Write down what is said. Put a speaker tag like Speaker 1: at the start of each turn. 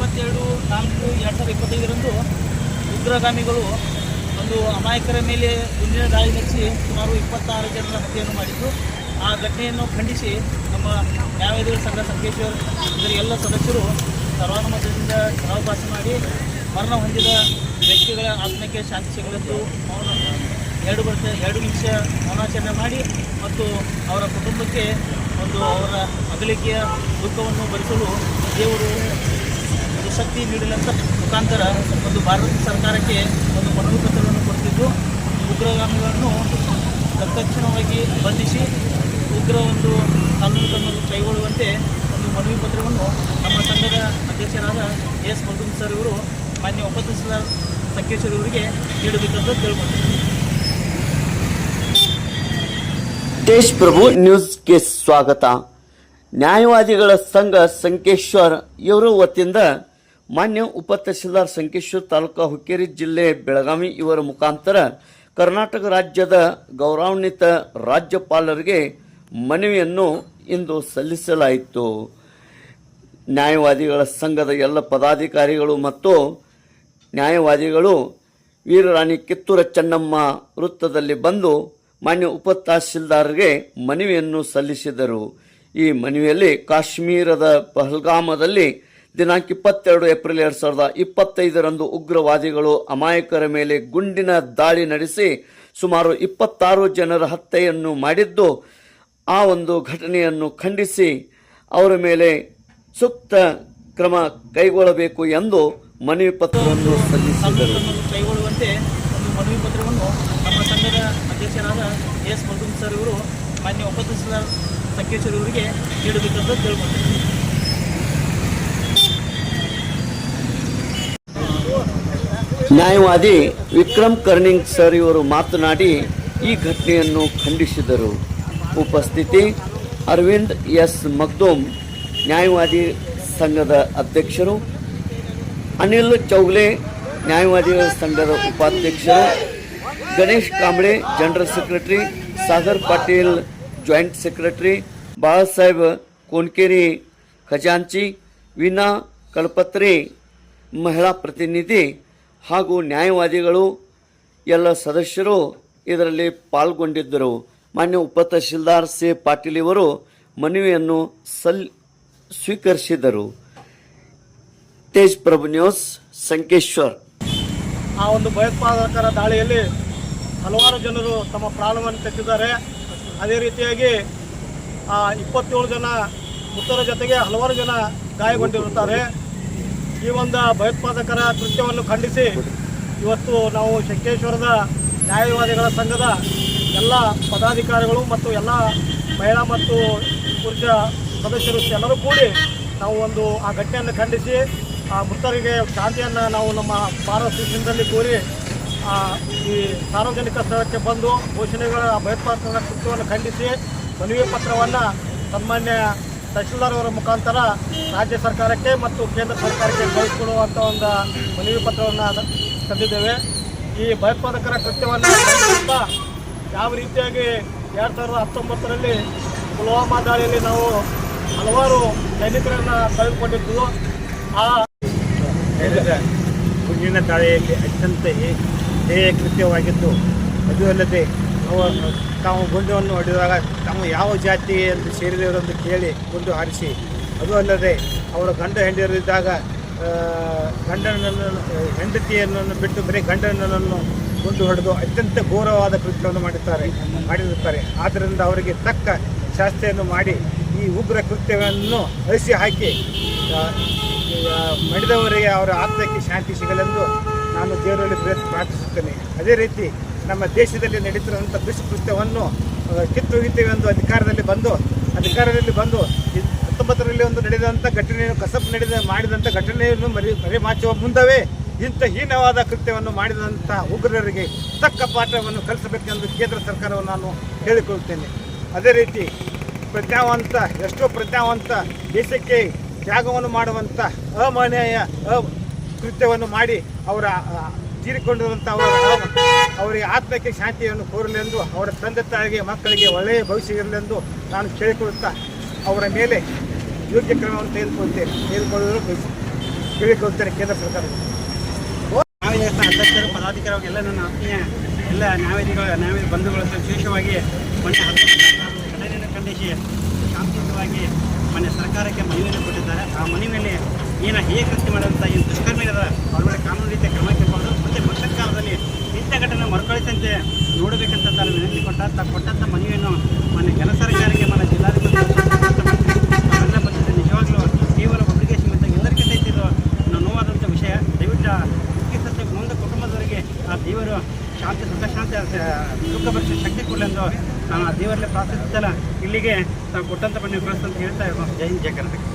Speaker 1: ಇಪ್ಪತ್ತೆರಡು, ನಾಲ್ಕು, ಎರಡು ಸಾವಿರದ ಇಪ್ಪತ್ತೈದರಂದು ಉಗ್ರಗಾಮಿಗಳು ಒಂದು ಅಮಾಯಕರ ಮೇಲೆ ಗುಂಡಿನ ದಾಳಿ ನಡೆಸಿ ಸುಮಾರು ಇಪ್ಪತ್ತಾರು ಜನರ ಹತ್ಯೆಯನ್ನು ಮಾಡಿದ್ದು ಆ ಘಟನೆಯನ್ನು ಖಂಡಿಸಿ ನಮ್ಮ ನ್ಯಾಯವಾದಿಗಳ ಸಂಘ ಸಂಕೇಶ್ವರ್ ಇದರ ಎಲ್ಲ ಸದಸ್ಯರು ಸರ್ವಾನುಮತದಿಂದ ಠರಾವು ಮಾಡಿ ಮರಣ ಹೊಂದಿದ ವ್ಯಕ್ತಿಗಳ ಆತ್ಮಕ್ಕೆ ಶಾಂತಿ ಸಿಗಲೆಂದು ಮೌನ ಎರಡು ವರ್ಷ, ಎರಡು ನಿಮಿಷ ಮೌನಾಚರಣೆ ಮಾಡಿ ಮತ್ತು ಅವರ ಕುಟುಂಬಕ್ಕೆ ಒಂದು ಅವರ ಅಗಲಿಕೆಯ ದುಃಖವನ್ನು ಭರಿಸಲು ದೇವರು ಶಕ್ತಿ ನೀಡಲಂತ ಮುಖಾಂತರ ಒಂದು ಭಾರತ ಸರ್ಕಾರಕ್ಕೆ ಒಂದು ಮನವಿ ಪತ್ರವನ್ನು ಕೊಡ್ತಿದ್ದು. ಉಗ್ರಗಾಮಿಗಳನ್ನು ತತ್ಕ್ಷಣವಾಗಿ ಬಂಧಿಸಿ ಉಗ್ರ ಒಂದು ಕಾನೂನು ಕೈಗೊಳ್ಳುವಂತೆ ಒಂದು ಮನವಿ ಪತ್ರವನ್ನು ನಮ್ಮ ಸಂಘದ ಅಧ್ಯಕ್ಷರಾದ ಎಸ್ ಮಧುಮ್ ಸರ್ ಇವರು ಮಾನ್ಯ ಉಪಸ್ಥಿತರ ಸಂಕೇಶ್ವರ್ ಇವರಿಗೆ ನೀಡಬೇಕಂತ ಕೇಳ್ಕೊಳ್ತೀನಿ.
Speaker 2: ದೇಶ್ ಪ್ರಭು ನ್ಯೂಸ್ಗೆ ಸ್ವಾಗತ. ನ್ಯಾಯವಾದಿಗಳ ಸಂಘ ಸಂಕೇಶ್ವರ್ ಇವರು ವತಿಯಿಂದ ಮಾನ್ಯ ಉಪ ತಹಸೀಲ್ದಾರ್ ಸಂಕೇಶ್ವರ್ ತಾಲೂಕಾ ಹುಕ್ಕೇರಿ ಜಿಲ್ಲೆ ಬೆಳಗಾವಿ ಇವರ ಮುಖಾಂತರ ಕರ್ನಾಟಕ ರಾಜ್ಯದ ಗೌರವಾನ್ವಿತ ರಾಜ್ಯಪಾಲರಿಗೆ ಮನವಿಯನ್ನು ಇಂದು ಸಲ್ಲಿಸಲಾಯಿತು. ನ್ಯಾಯವಾದಿಗಳ ಸಂಘದ ಎಲ್ಲ ಪದಾಧಿಕಾರಿಗಳು ಮತ್ತು ನ್ಯಾಯವಾದಿಗಳು ವೀರರಾಣಿ ಕಿತ್ತೂರ ಚೆನ್ನಮ್ಮ ವೃತ್ತದಲ್ಲಿ ಬಂದು ಮಾನ್ಯ ಉಪ ತಹಸೀಲ್ದಾರ್ಗೆ ಮನವಿಯನ್ನು ಸಲ್ಲಿಸಿದರು. ಈ ಮನವಿಯಲ್ಲಿ ಕಾಶ್ಮೀರದ ಪಹಲ್ಗಾಮದಲ್ಲಿ ದಿನಾಂಕ ಇಪ್ಪತ್ತೆರಡು ಏಪ್ರಿಲ್ ಎರಡು ಸಾವಿರದ ಇಪ್ಪತ್ತೈದರಂದು ಉಗ್ರವಾದಿಗಳು ಅಮಾಯಕರ ಮೇಲೆ ಗುಂಡಿನ ದಾಳಿ ನಡೆಸಿ ಸುಮಾರು ಇಪ್ಪತ್ತಾರು ಜನರ ಹತ್ಯೆಯನ್ನು ಮಾಡಿದ್ದು, ಆ ಒಂದು ಘಟನೆಯನ್ನು ಖಂಡಿಸಿ ಅವರ ಮೇಲೆ ಸೂಕ್ತ ಕ್ರಮ ಕೈಗೊಳ್ಳಬೇಕು ಎಂದು ಮನವಿ ಪತ್ರವನ್ನು ಸಲ್ಲಿಸಿದರು.
Speaker 1: ಮನವಿ ಪತ್ರವನ್ನು ನಮ್ಮ ಸಂಘದ ಅಧ್ಯಕ್ಷರಾದ ಎಸ್ ಸರ್ ಇವರು ಮಾನ್ಯ ಉಪಸ್ಥಿತರ ಸಂಕೇಶ್ವರ ಇವರಿಗೆ ನೀಡಬೇಕಂತ ಕೇಳ್ಕೊಳ್ತೀನಿ.
Speaker 2: ನ್ಯಾಯವಾದಿ ವಿಕ್ರಮ್ ಕರ್ನಿಂಗ್ ಸರ್ ಇವರು ಮಾತನಾಡಿ ಈ ಘಟನೆಯನ್ನು ಖಂಡಿಸಿದರು. ಉಪಸ್ಥಿತಿ, ಅರವಿಂದ್ ಎಸ್. ಮಗ್ದೋಮ್ ನ್ಯಾಯವಾದಿ ಸಂಘದ ಅಧ್ಯಕ್ಷರು, ಅನಿಲ್ ಚೌಗ್ಲೆ ನ್ಯಾಯವಾದಿಗಳ ಸಂಘದ ಉಪಾಧ್ಯಕ್ಷರು, Ganesh Kamble, general secretary, Sagar Patil, joint secretary, Balasaheb Konkeri, ಖಜಾಂಚಿ ವೀಣಾ ಕಳಪತ್ರಿ ಮಹಿಳಾ ಪ್ರತಿನಿಧಿ ಹಾಗೂ ನ್ಯಾಯವಾದಿಗಳು ಎಲ್ಲ ಸದಸ್ಯರು ಇದರಲ್ಲಿ ಪಾಲ್ಗೊಂಡಿದ್ದರು. ಮಾನ್ಯ ಉಪ ತಹಶೀಲ್ದಾರ್ ಸಿ ಪಾಟೀಲ್ ಇವರು ಮನವಿಯನ್ನು ಸಲ್, ಸ್ವೀಕರಿಸಿದರು. ತೇಜ್ ಪ್ರಭು ನ್ಯೂಸ್, ಸಂಕೇಶ್ವರ್.
Speaker 3: ಆ ಒಂದು ಭಯೋತ್ಪಾದಕರ ದಾಳಿಯಲ್ಲಿ ಹಲವಾರು ಜನರು ತಮ್ಮ ಪ್ರಾಣವನ್ನು ತೆತ್ತಿದ್ದಾರೆ. ಅದೇ ರೀತಿಯಾಗಿ ಇಪ್ಪತ್ತೇಳು ಜನ ಮೃತರ ಜೊತೆಗೆ ಹಲವಾರು ಜನ ಗಾಯಗೊಂಡಿರುತ್ತಾರೆ. ಈ ಒಂದು ಭಯೋತ್ಪಾದಕರ ಕೃತ್ಯವನ್ನು ಖಂಡಿಸಿ ಇವತ್ತು ನಾವು ಶಂಕೇಶ್ವರದ ನ್ಯಾಯವಾದಿಗಳ ಸಂಘದ ಎಲ್ಲ ಪದಾಧಿಕಾರಿಗಳು ಮತ್ತು ಎಲ್ಲ ಮಹಿಳಾ ಮತ್ತು ಪುರುಷ ಸದಸ್ಯರು ಎಲ್ಲರೂ ಕೂಡಿ ನಾವು ಒಂದು ಆ ಘಟನೆಯನ್ನು ಖಂಡಿಸಿ ಆ ಮೃತರಿಗೆ ಶಾಂತಿಯನ್ನು ನಾವು ನಮ್ಮ ಭಾರತ ಕೋರಿ ಈ ಸಾರ್ವಜನಿಕ ಸ್ಥಳಕ್ಕೆ ಬಂದು ಘೋಷಣೆಗಳ ಭಯೋತ್ಪಾದಕರ ಕೃತ್ಯವನ್ನು ಖಂಡಿಸಿ ಮನವಿ ಪತ್ರವನ್ನು ಸನ್ಮಾನ್ಯ ತಹಶೀಲ್ದಾರ್ ಅವರ ಮುಖಾಂತರ ರಾಜ್ಯ ಸರ್ಕಾರಕ್ಕೆ ಮತ್ತು ಕೇಂದ್ರ ಸರ್ಕಾರಕ್ಕೆ ಕಳಿಸಿಕೊಡುವಂಥ ಒಂದು ಮನವಿ ಪತ್ರವನ್ನು ತಂದಿದ್ದೇವೆ. ಈ ಭಯೋತ್ಪಾದಕರ ಕೃತ್ಯವನ್ನು ಯಾವ ರೀತಿಯಾಗಿ ಎರಡು ಸಾವಿರದ ಹತ್ತೊಂಬತ್ತರಲ್ಲಿ ಪುಲ್ವಾಮಾ ದಾಳಿಯಲ್ಲಿ ನಾವು ಹಲವಾರು ಸೈನಿಕರನ್ನು ಕಳೆದುಕೊಂಡಿದ್ದು ಆ
Speaker 4: ಗುಂಡಿನ ದಾಳಿಯಲ್ಲಿ ಅತ್ಯಂತ ಹೇಯ ಕೃತ್ಯವಾಗಿದ್ದು, ಅದು ಅಲ್ಲದೆ ಅವ ತಾವು ಗುಂಡುವನ್ನು ಹೊಡೆದಾಗ ತಾವು ಯಾವ ಜಾತಿ ಎಂದು ಸೇರಿದವರೆಂದು ಕೇಳಿ ಗುಂಡು ಹಾರಿಸಿ. ಅದು ಅಲ್ಲದೆ ಅವರ ಗಂಡ ಹೆಂಡಿರಿದ್ದಾಗ ಆ, ಗಂಡನನ್ನು ಹೆಂಡತಿಯನ್ನು ಬಿಟ್ಟು ಬರೀ ಗಂಡನನ್ನು ಗುಂಡು ಹೊಡೆದು ಅತ್ಯಂತ ಘೋರವಾದ ಕೃತ್ಯವನ್ನು ಮಾಡುತ್ತಾರೆ ಮಾಡಿರುತ್ತಾರೆ. ಆದ್ದರಿಂದ ಅವರಿಗೆ ತಕ್ಕ ಶಾಸ್ತ್ರೆಯನ್ನು ಮಾಡಿ ಈ ಉಗ್ರ ಕೃತ್ಯವನ್ನು ಅಳಿಸಿ ಹಾಕಿ ಮಡಿದವರಿಗೆ ಅವರ ಆತ್ಮಕ್ಕೆ ಶಾಂತಿ ಸಿಗಲೆಂದು ನಾನು ದೇವರಲ್ಲಿ ಪ್ರ- ಪ್ರಾರ್ಥಿಸುತ್ತೇನೆ. ಅದೇ ರೀತಿ ನಮ್ಮ ದೇಶದಲ್ಲಿ ನಡೀತಿರುವಂಥ ದುಷ್ಕೃತ್ಯವನ್ನು ಕಿತ್ತು ಕಿತ್ತೊಗಿತೇವೆ ಎಂದು ಅಧಿಕಾರದಲ್ಲಿ ಬಂದು ಅಧಿಕಾರದಲ್ಲಿ ಬಂದು ಹತ್ತೊಂಬತ್ತರಲ್ಲಿ ಒಂದು ನಡೆದಂಥ ಘಟನೆಯನ್ನು, ಕಸಬ್ ನಡೆದ, ಮಾಡಿದಂಥ ಘಟನೆಯನ್ನು ಮರಿ, ಮರೆಮಾಚುವ ಮುಂದವೇ ಇಂಥ ಹೀನವಾದ ಕೃತ್ಯವನ್ನು ಮಾಡಿದಂಥ ಉಗ್ರರಿಗೆ ತಕ್ಕ ಪಾಠವನ್ನು ಕಲಿಸಬೇಕೆಂದು ಕೇಂದ್ರ ಸರ್ಕಾರವನ್ನು ನಾನು ಹೇಳಿಕೊಳ್ಳುತ್ತೇನೆ. ಅದೇ ರೀತಿ ಪ್ರಜ್ಞಾವಂತ, ಎಷ್ಟೋ ಪ್ರಜ್ಞಾವಂತ ದೇಶಕ್ಕೆ ತ್ಯಾಗವನ್ನು ಮಾಡುವಂಥ ಅಮಾನ್ಯ ಕೃತ್ಯವನ್ನು ಮಾಡಿ ಅವರ ತೀರಿಕೊಂಡಿರುವಂಥ ಅವರ ಅವರಿಗೆ ಆತ್ಮಕ್ಕೆ ಶಾಂತಿಯನ್ನು ಕೋರಲೆಂದು, ಅವರ ತಂದೆ ತಾಯಿಗೆ, ಮಕ್ಕಳಿಗೆ ಒಳ್ಳೆಯ ಭವಿಷ್ಯ ಇರಲೆಂದು ನಾನು ಕೇಳಿಕೊಳ್ಳುತ್ತಾ ಅವರ ಮೇಲೆ ಯೋಗ್ಯ ಕ್ರಮವನ್ನು ತೆಗೆದುಕೊಳ್ತೇನೆ ತೆಗೆದುಕೊಳ್ಳಲು ಕೇಳಿಕೊಳ್ತೇನೆ ಕೇಂದ್ರ ಸರ್ಕಾರ.
Speaker 5: ಅಧ್ಯಕ್ಷರು ಪದಾಧಿಕಾರಿಗಳು ಎಲ್ಲ ನನ್ನ ಆತ್ಮೀಯ ಎಲ್ಲ ನ್ಯಾಯಾಧೀಶಗಳ ನ್ಯಾಯ ಬಂಧುಗಳು ವಿಶೇಷವಾಗಿ ಮೊನ್ನೆ ಘಟನೆಯನ್ನು ಖಂಡಿಸಿ ಶಾಂತಿಯುತವಾಗಿ ಮೊನ್ನೆ ಸರ್ಕಾರಕ್ಕೆ ಮನವಿಯನ್ನು ಕೊಟ್ಟಿದ್ದಾರೆ. ಆ ಮನವಿಯಲ್ಲಿ ಏನು ಹೇಗೆ ಕೃತ್ಯ ಮಾಡುವಂಥ ಏನು ದುಷ್ಕರ್ಮಿಗಳ ಅವ್ರ ಮೇಲೆ ಕಾನೂನು ರೀತಿಯ ಕ್ರಮ ಕೈಗೊಳ್ಳೋದು ಮತ್ತು ಭವಿಷ್ಯತ್ ಕಾಲದಲ್ಲಿ ಮರುಕಳಿಸಂತೆ ನೋಡಬೇಕಂತ ತಾನು ವಿನಂತಿ ಕೊಟ್ಟ ತಾ ಕೊಟ್ಟಂಥ ಮನವಿಯನ್ನು ಮನೆ ಕೆಲ ಸರ್ಕಾರಕ್ಕೆ ಮನೆ ಜಿಲ್ಲಾಧಿಕಾರಿ ನಿಜವಾಗ್ಲೂ ಕೇವಲ ಒಬ್ಬರಿಗೆ ಸೀಮಿತ ಎಲ್ಲರಿಗೂ ಸಹಿತ ಇದು ನೋವಾದಂಥ ವಿಷಯ. ದಯವಿಟ್ಟು ಚಿಕಿತ್ಸೆ ಮುಂದೆ ಕುಟುಂಬದವರಿಗೆ ಆ ದೇವರು ಶಾಂತಿ, ಸುಖ ಶಾಂತಿ ಸುಖ ಭರಿಸುವ ಶಕ್ತಿ ಕೊಡಲೆಂದು ನಾನು ಆ ದೇವರಲ್ಲೇ ಪ್ರಾರ್ಥಿಸುತ್ತಲ್ಲ ಇಲ್ಲಿಗೆ ತಾವು ಕೊಟ್ಟಂಥ ಬನ್ನಿ ಕಳಿಸ್ತಂತ ಹೇಳ್ತಾ ಜೈ ಜೈನ್ ಕರ್ನಾಟಕ.